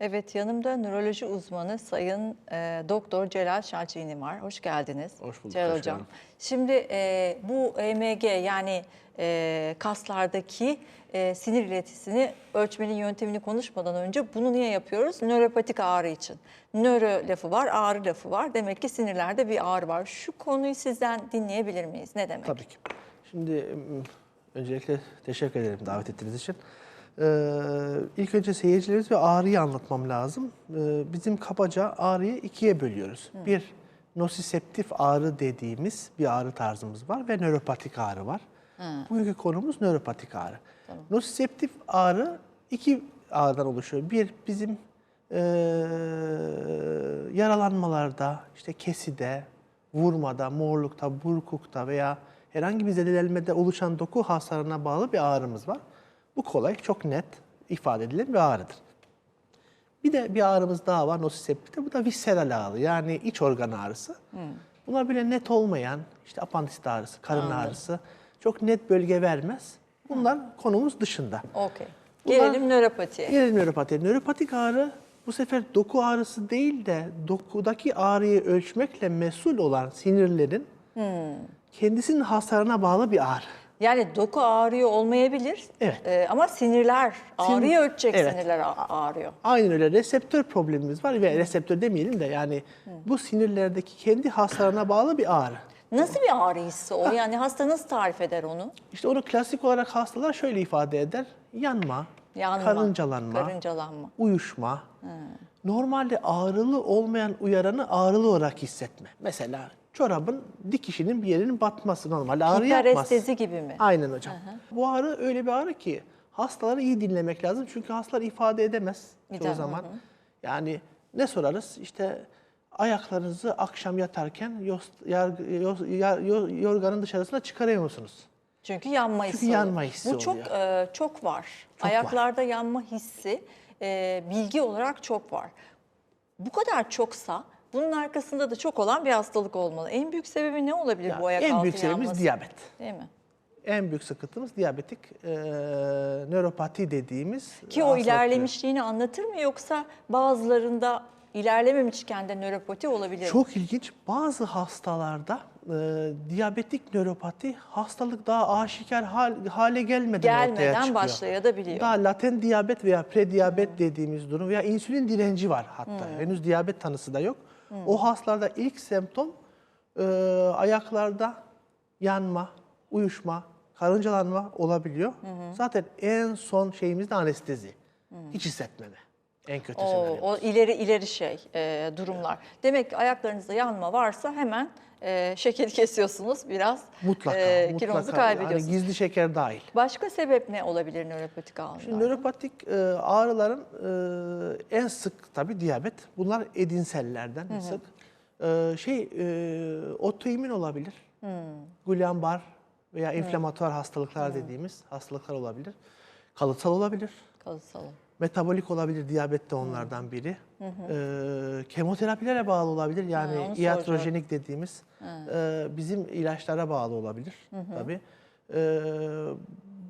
Evet yanımda nöroloji uzmanı Sayın e, Doktor Celal Şalçini var. Hoş geldiniz. Hoş bulduk, Celal hoş Hocam. Şimdi e, bu EMG yani e, kaslardaki e, sinir iletisini ölçmenin yöntemini konuşmadan önce bunu niye yapıyoruz? Nöropatik ağrı için. Nöro lafı var, ağrı lafı var. Demek ki sinirlerde bir ağrı var. Şu konuyu sizden dinleyebilir miyiz? Ne demek? Tabii ki. Şimdi öncelikle teşekkür ederim davet ettiğiniz için. Ee, ilk önce seyircilerimiz ve ağrıyı anlatmam lazım. Ee, bizim kabaca ağrıyı ikiye bölüyoruz. Bir nosiseptif ağrı dediğimiz bir ağrı tarzımız var ve nöropatik ağrı var. Bugünkü konumuz nöropatik ağrı. Nosiseptif ağrı iki ağrıdan oluşuyor. Bir bizim eee, yaralanmalarda, işte keside, vurmada, morlukta, burkukta veya herhangi bir zedelenmede oluşan doku hasarına bağlı bir ağrımız var. Bu kolay, çok net ifade edilen bir ağrıdır. Bir de bir ağrımız daha var nosiseptikte. Bu da visceral ağrı yani iç organ ağrısı. Bunlar bile net olmayan işte apandisit ağrısı, karın ağrısı çok net bölge vermez. Bunlar konumuz dışında. Okey. Gelelim nöropatiye. Gelelim nöropati. Nöropatik ağrı bu sefer doku ağrısı değil de dokudaki ağrıyı ölçmekle mesul olan sinirlerin kendisinin hasarına bağlı bir ağrı. Yani doku ağrıyor olmayabilir. Evet. Ee, ama sinirler ağrıyor ölçecek Evet. sinirler a- ağrıyor. Aynen öyle reseptör problemimiz var ve reseptör demeyelim de yani bu sinirlerdeki kendi hasarına bağlı bir ağrı. Nasıl bir ağrı hissi o? Yani hasta nasıl tarif eder onu? İşte onu klasik olarak hastalar şöyle ifade eder. Yanma, Yanma, karıncalanma, karıncalanma. uyuşma. Normalde ağrılı olmayan uyaranı ağrılı olarak hissetme. Mesela çorabın dikişinin bir yerinin batması normalde ağrı yapmaz. Gibi mi? Aynen hocam. Bu ağrı öyle bir ağrı ki hastaları iyi dinlemek lazım. Çünkü hastalar ifade edemez çoğu Tamam, zaman. Yani ne sorarız? İşte ayaklarınızı akşam yatarken yos- yar- yos- yar- yo- yorganın dışarısına çıkarıyor musunuz? Çünkü yanma hissi. Çünkü yanma oluyor. hissi Bu çok oluyor. e, çok var. Ayaklarda yanma hissi e, bilgi olarak çok var. Bu kadar çoksa bunun arkasında da çok olan bir hastalık olmalı. En büyük sebebi ne olabilir bu ayak en altı büyük sebebimiz yanması? diyabet. Değil mi? En büyük sıkıntımız diyabetik e, nöropati dediğimiz Ki o ilerlemişliğini anlatır mı yoksa bazılarında ilerlememişken de nöropati olabilir mi? Çok ilginç. Bazı hastalarda e, diyabetik nöropati hastalık daha aşikar hal- hale gelmeden, ortaya Gelmeden çıkıyor. başlayabiliyor. Daha latent diyabet veya prediyabet dediğimiz durum veya insülin direnci var hatta. Henüz diyabet tanısı da yok. O hastalarda ilk semptom e, ayaklarda yanma, uyuşma, karıncalanma olabiliyor. Zaten en son şeyimiz de anestezi. Hiç hissetmeme. En kötü O, senaryo. o ileri ileri şey e, durumlar. Demek ki ayaklarınızda yanma varsa hemen e, şekeri kesiyorsunuz biraz. Mutlaka, e, mutlaka. Kilonuzu Yani kaybediyorsunuz. gizli şeker dahil. Başka sebep ne olabilir nöropatik ağrılarda? Şimdi nöropatik e, ağrıların e, en sık tabii diyabet. Bunlar edinsellerden sık. E, şey e, otoimmün olabilir. Guillain-Barré veya inflamatuar hastalıklar dediğimiz hastalıklar olabilir. Kalıtsal olabilir. Kalıtsalım. Metabolik olabilir, diyabet de onlardan biri. Ee, kemoterapilere bağlı olabilir. Yani Ha, iatrojenik dediğimiz e, bizim ilaçlara bağlı olabilir tabii. Ee,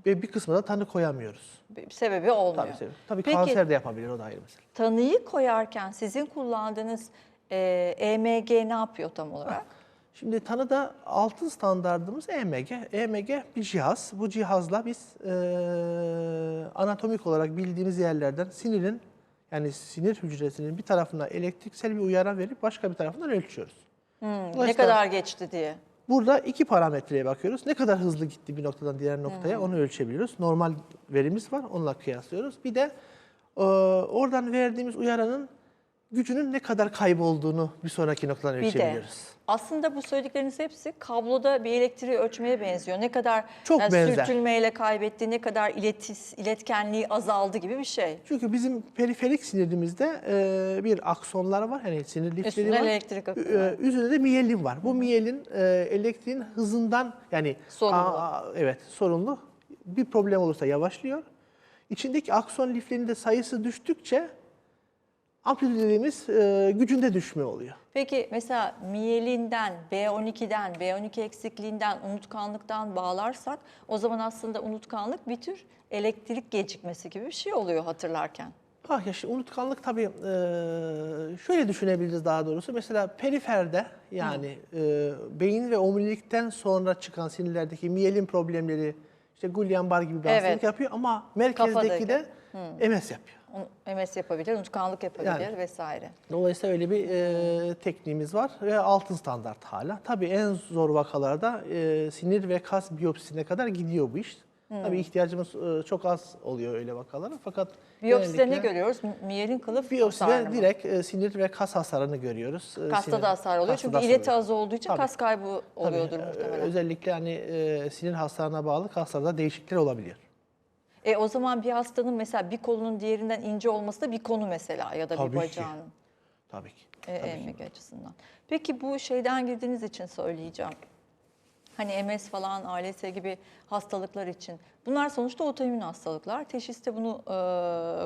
ve bir kısmı da tanı koyamıyoruz. Bir sebebi olmuyor. Tabii, tabii. tabii Peki kanser de yapabilir o da ayrı mesele. tanıyı koyarken sizin kullandığınız e, EMG ne yapıyor tam olarak? Şimdi tanıda altın standardımız EMG. EMG bir cihaz. Bu cihazla biz e, anatomik olarak bildiğimiz yerlerden sinirin yani sinir hücresinin bir tarafına elektriksel bir uyarı verip başka bir tarafından ölçüyoruz. Ne Dolayısıyla kadar geçti diye. Burada iki parametreye bakıyoruz. Ne kadar hızlı gitti bir noktadan diğer noktaya onu ölçebiliyoruz. Normal verimiz var onunla kıyaslıyoruz. Bir de e, oradan verdiğimiz uyaranın gücünün ne kadar kaybolduğunu bir sonraki noktadan Bir de aslında bu söyledikleriniz hepsi kabloda bir elektriği ölçmeye benziyor. Ne kadar Çok yani benzer. sürtünmeyle kaybetti, ne kadar iletis, iletkenliği azaldı gibi bir şey. Çünkü bizim periferik sinirimizde e, bir aksonlar var. Hani sinir lifleri var. elektrik. Ü- e, Üzerinde de miyelin var. Bu miyelin e, elektriğin hızından yani Sorumlu. Aa, evet sorumlu. Bir problem olursa yavaşlıyor. İçindeki akson liflerinin de sayısı düştükçe amplitüd dediğimiz e, gücünde düşme oluyor. Peki mesela miyelinden, B12'den, B12 eksikliğinden, unutkanlıktan bağlarsak o zaman aslında unutkanlık bir tür elektrik gecikmesi gibi bir şey oluyor hatırlarken. Ah ya şimdi unutkanlık tabii e, şöyle düşünebiliriz daha doğrusu. Mesela periferde yani e, beyin ve omurilikten sonra çıkan sinirlerdeki miyelin problemleri işte Guillain-Barré gibi bir Evet. hastalık yapıyor ama merkezdeki de MS yapıyor. MS yapabilir, unutkanlık yapabilir Yani. vesaire. Dolayısıyla öyle bir e, tekniğimiz var ve altın standart hala. Tabii en zor vakalarda e, sinir ve kas biyopsisine kadar gidiyor bu iş. Tabii ihtiyacımız e, çok az oluyor öyle vakalara fakat Biyopside ne görüyoruz? Miyelin kılıf Biyopside direkt e, sinir ve kas hasarını görüyoruz. E, Kasta sinir- da hasar oluyor çünkü ileti az olduğu için Tabii. kas kaybı Tabii, oluyordur e, muhtemelen. Özellikle hani e, sinir hasarına bağlı kaslarda değişiklikler olabiliyor. E o zaman bir hastanın mesela bir kolunun diğerinden ince olması da bir konu mesela ya da Tabii bir ki. bacağının Tabii ki. e, EMG açısından. Peki bu şeyden girdiğiniz için söyleyeceğim. Hani MS falan, ALS gibi hastalıklar için. Bunlar sonuçta otoimmün hastalıklar. Teşhiste bunu e,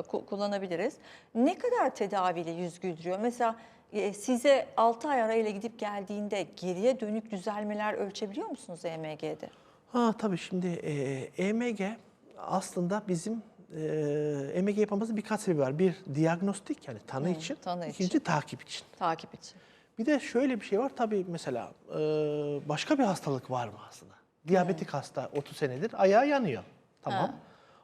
ku- kullanabiliriz. Ne kadar tedaviyle yüz güldürüyor? Mesela e, size 6 ay arayla gidip geldiğinde geriye dönük düzelmeler ölçebiliyor musunuz EMG'de? Ha tabii şimdi e, EMG aslında bizim e, EMG yapmamızın birkaç sebebi var. Bir diagnostik yani tanı için, tanı ikinci takip için. Takip için. Bir de şöyle bir şey var tabii mesela e, başka bir hastalık var mı aslında? Diyabetik hasta 30 senedir ayağı yanıyor. Tamam. Ha.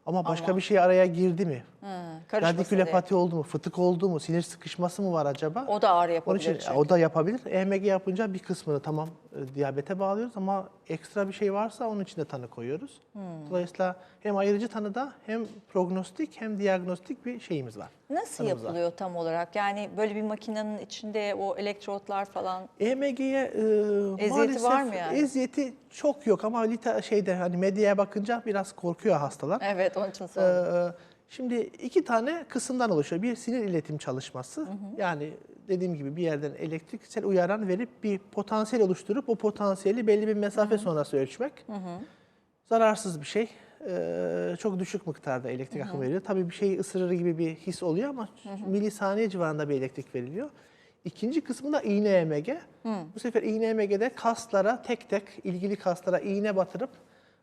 Ama başka bir şey araya girdi mi? Hı, diye. Radikülepati oldu mu? Fıtık oldu mu? Sinir sıkışması mı var acaba? O da ağrı Onun yapabilir için çünkü. o da yapabilir. EMG yapınca bir kısmını tamam e, diyabete bağlıyoruz ama ekstra bir şey varsa onun için de tanı koyuyoruz. Hmm. Dolayısıyla hem ayırıcı tanıda hem prognostik hem diagnostik bir şeyimiz var. Nasıl Tanımız var. yapılıyor tam olarak? Yani böyle bir makinenin içinde o elektrotlar falan EMG'ye e, Eziyeti maalesef var mı yani? eziyeti çok yok ama lite, şeyde hani medyaya bakınca biraz korkuyor hastalar. Evet onun için sordum. Ee, şimdi iki tane kısımdan oluşuyor. Bir sinir iletim çalışması. Yani dediğim gibi bir yerden elektriksel uyaran verip bir potansiyel oluşturup o potansiyeli belli bir mesafe sonrası ölçmek. Zararsız bir şey. Ee, çok düşük miktarda elektrik akımı veriyor. Tabii bir şeyi ısırır gibi bir his oluyor ama milisaniye civarında bir elektrik veriliyor. İkinci kısmı da iğne EMG. Bu sefer iğne EMG'de kaslara tek tek ilgili kaslara iğne batırıp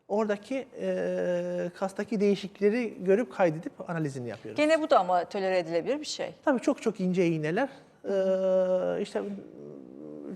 oradaki e, kastaki değişiklikleri görüp kaydedip analizini yapıyoruz. Gene bu da ama tolere edilebilir bir şey. Tabii çok çok ince iğneler. Ee, işte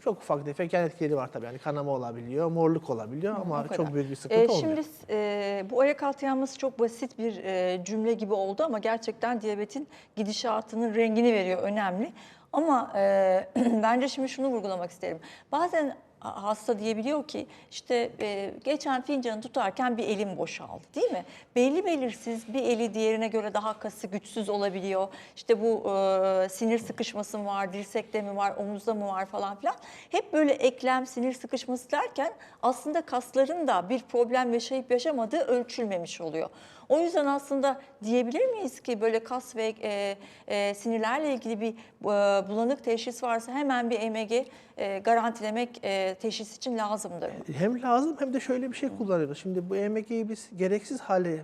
çok ufak tefek yan etkileri var tabii. Yani kanama olabiliyor, morluk olabiliyor ama çok büyük bir sıkıntı Ee, olmuyor. Şimdi e, bu ayak altı yanması çok basit bir e, cümle gibi oldu ama gerçekten diyabetin gidişatının rengini veriyor. Önemli. Ama e, bence şimdi şunu vurgulamak isterim. Bazen hasta diyebiliyor ki işte e, geçen fincanı tutarken bir elim boşaldı değil mi? Belli belirsiz bir eli diğerine göre daha kası güçsüz olabiliyor. İşte bu e, sinir sıkışması mı var, dirsekte mi var, omuzda mı var falan filan. Hep böyle eklem, sinir sıkışması derken aslında kasların da bir problem yaşayıp yaşamadığı ölçülmemiş oluyor. O yüzden aslında diyebilir miyiz ki böyle kas ve e, e, sinirlerle ilgili bir e, bulanık teşhis varsa hemen bir EMG e, garantilemek e, teşhis için lazımdır mı? Hem lazım hem de şöyle bir şey kullanıyoruz. Şimdi bu EMG'yi biz gereksiz hale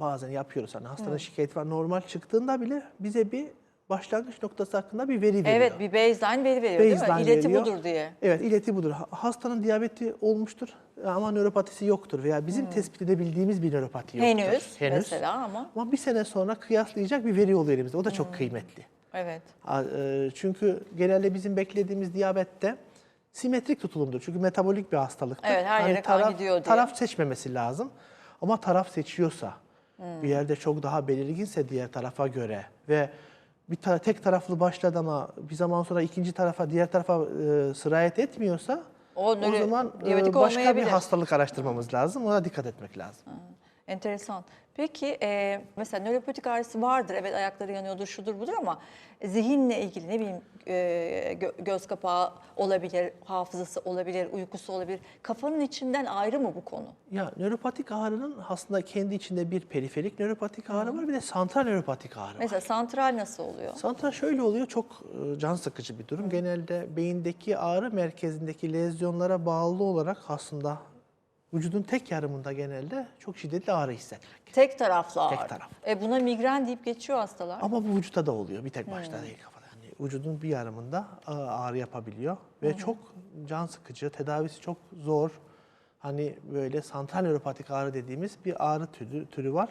bazen yapıyoruz. Hani hastanın şikayeti var. Normal çıktığında bile bize bir başlangıç noktası hakkında bir veri veriyor. Evet bir baseline veri veriyor değil mi? Baseline İleti veriyor. budur diye. Evet ileti budur. Ha- Hastanın diyabeti olmuştur ama nöropatisi yoktur veya bizim tespit edebildiğimiz bir nöropati yoktur. Henüz, mesela ama Ama bir sene sonra kıyaslayacak bir veri oluyor elimizde. O da çok kıymetli. evet. E, Çünkü genelde bizim beklediğimiz diyabette simetrik tutulumdur. Çünkü metabolik bir hastalıktır. Evet, her yere kan taraf, gidiyor diye. Taraf seçmemesi lazım. Ama taraf seçiyorsa, Hmm. bir yerde çok daha belirginse diğer tarafa göre ve bir tara- tek taraflı başladı ama bir zaman sonra ikinci tarafa, diğer tarafa e, sirayet etmiyorsa O o, zaman e, başka bir hastalık araştırmamız lazım. Ona dikkat etmek lazım. Enteresan. Peki e, mesela nöropatik ağrısı vardır. Evet ayakları yanıyordur, şudur budur ama zihinle ilgili ne bileyim e, gö- göz kapağı olabilir, hafızası olabilir, uykusu olabilir. Kafanın içinden ayrı mı bu konu? Ya nöropatik ağrının aslında kendi içinde bir periferik nöropatik ağrı var bir de santral nöropatik ağrı var. Mesela santral nasıl oluyor? Santral şöyle oluyor, çok e, can sıkıcı bir durum. Genelde beyindeki ağrı merkezindeki lezyonlara bağlı olarak aslında vücudun tek yarımında genelde çok şiddetli ağrı hissetmek. Tek taraflı ağrı. Tek taraf. E buna migren deyip geçiyor hastalar. Ama bu vücutta da oluyor, bir tek başta değil kafada. Yani vücudun bir yarımında ağrı yapabiliyor ve çok can sıkıcı, tedavisi çok zor. Hani böyle santral nöropatik ağrı dediğimiz bir ağrı türü, türü var.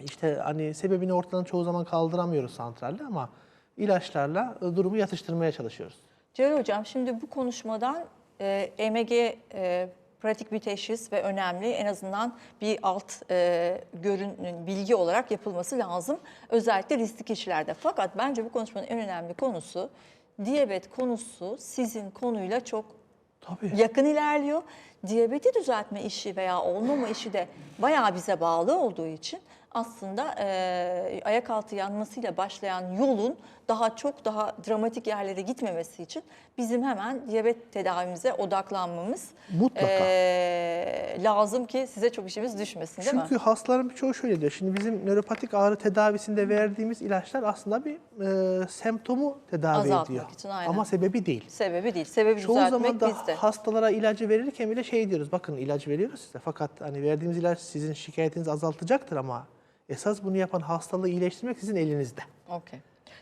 işte hani sebebini ortadan çoğu zaman kaldıramıyoruz santralde ama ilaçlarla durumu yatıştırmaya çalışıyoruz. Celal Hocam şimdi bu konuşmadan e, EMG e, pratik bir teşhis ve önemli. En azından bir alt e, görün bilgi olarak yapılması lazım. Özellikle riskli kişilerde. Fakat bence bu konuşmanın en önemli konusu diyabet konusu sizin konuyla çok Tabii. yakın ilerliyor. Diyabeti düzeltme işi veya olmama işi de bayağı bize bağlı olduğu için aslında e, ayak altı yanmasıyla başlayan yolun daha çok daha dramatik yerlere gitmemesi için bizim hemen diyabet tedavimize odaklanmamız Mutlaka. e, lazım ki size çok işimiz düşmesin değil Çünkü mi? hastaların birçoğu şöyle diyor. Şimdi bizim nöropatik ağrı tedavisinde verdiğimiz ilaçlar aslında bir e, semptomu tedavi Azaltmak ediyor. için, aynen. Ama sebebi değil. Sebebi değil. Sebebi Çoğu zaman da bizde. hastalara ilacı verirken bile şey diyoruz. Bakın ilaç veriyoruz size fakat hani verdiğimiz ilaç sizin şikayetinizi azaltacaktır ama esas bunu yapan hastalığı iyileştirmek sizin elinizde. Okey.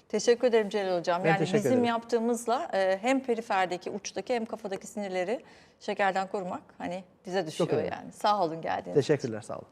Teşekkür ederim Celal Hocam. Ben yani bizim ederim. yaptığımızla e, hem periferdeki, uçtaki hem kafadaki sinirleri şekerden korumak hani dize düşüyor yani. Sağ olun geldiğiniz için. Teşekkürler sağ olun.